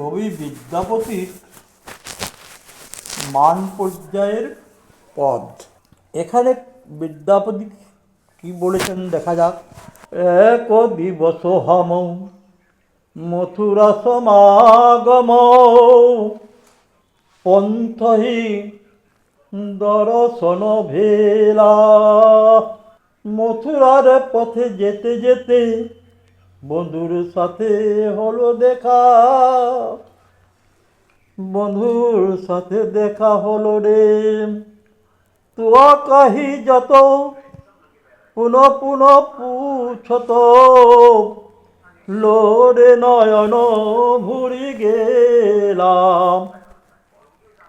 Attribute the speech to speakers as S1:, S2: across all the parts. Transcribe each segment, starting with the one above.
S1: কবি বিদ্যাপতির মান পর্যায়ের পদ। এখানে বিদ্যাপতি কি বলেছেন দেখা যাক। এক দিবস হম, মথুরা সমাগম, পন্থহি দর্শন ভেলা। মথুরার পথে যেতে যেতে বন্ধুর সাথে হলো দেখা। বন্ধুর সাথে দেখা হলো রে। তুয়া কাহি যত, পুন পুন পুছত। লোরে নয়ন ভুরি গেলাম।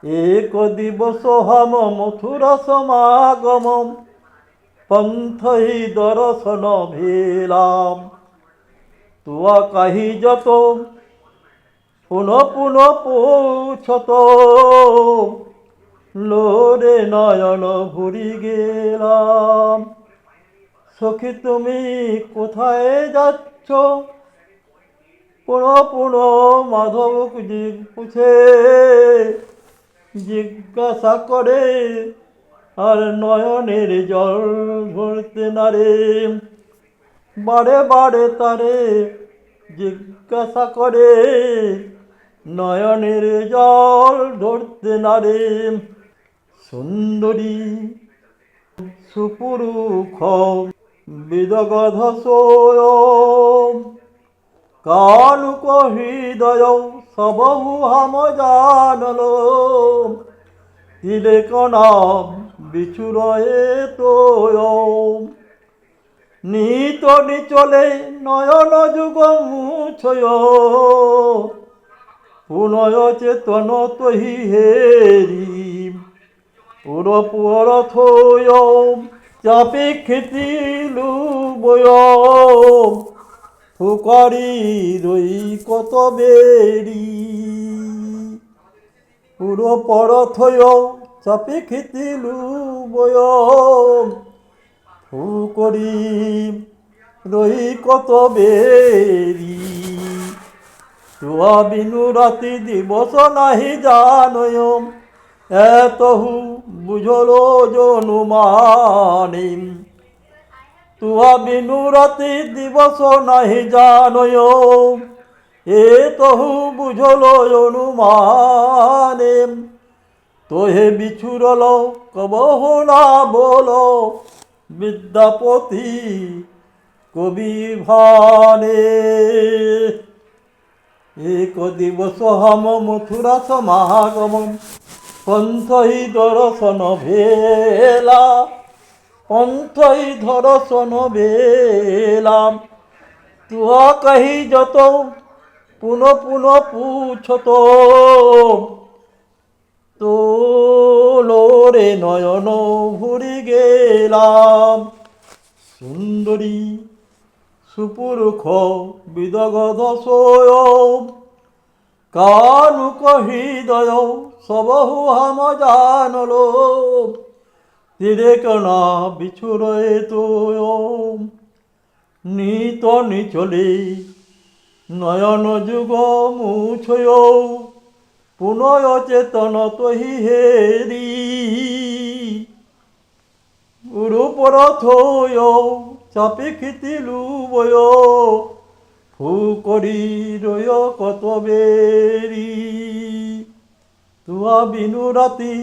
S1: এক দিবস হাম মথুরা সমাগম পন্থই দর্শন ভেলাম। তুয়া কাহি যত পুন পুন পৌঁছত। লোরে নয়ন ভুরি গেলাম। সখী তুমি কোথায় যাচ্ছ? পুন পুন মাধব পুছে, জিজ্ঞাসা করে, আর নয়নের জল ধরতে না রে বারে বারে তারে জিজ্ঞাসা করে, নয়নের জল ধরতে না রে সুন্দরী সুপুরুখ বিদগধ কানুক হৃদয় সবহু হাম জানল। তিলেক নাম বিচুরয়ে তোয়। নিত নিচলে নয়ন যুগ পুনয় চেতন তহি হেরি। পুর পুর থয়, চাপে খেতিলু বয়। ফুকারি রই কত বেরি পুরো পর থয়, চাপে খেতিলু বয়। ফু করি রই কত বেরি তুয়া বিনু রাতি দিবস নাহি জানয় এতহু বুঝল জনুমানি তুয়া বিনু রাতি দিবস নাহি জানয় এ তহু বুঝলো অনুমানে তোহে বিছুরল, কবহ না বলো বিদ্যাপতি কবি ভানে এক দিবস হম মথুরা সমাগম পন্থই দর্শন ভেলা। পন্থই দর্শন ভেলাম তুয়া কহি যত, পুন পুন পুছত। তোলোরে নয়ন ভুরি গেলাম। সুন্দরী, সুপুরুষ বিদগধ সোয় কানুক হৃদয় সবহু হাম জানল তীরে কণা বিছুরয়ে তোয় নিত নিচলে, নয়ন যুগ মুছয় পুনয় চেতন তহি হেরি। রূপর থয় চাপে খিতিলু বয় ফু করি রয় কত বেরি তুয়া বিনু রাতি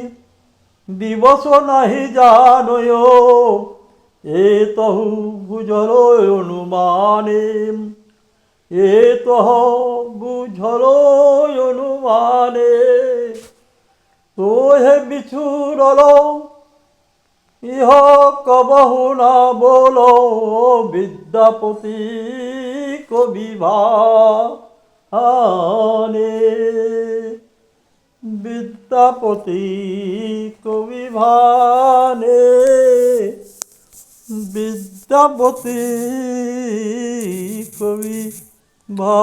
S1: দিবস নাহি জানয়, এ তহু বুঝল অনুমানে। এ তহ বুঝল অনুমানে। তোহে বিছুরল ইহ কবহু না বলো বিদ্যাপতি কবি ভানে বিদ্যাপতি কবি ভানে বিদ্যাপতি কবি ভা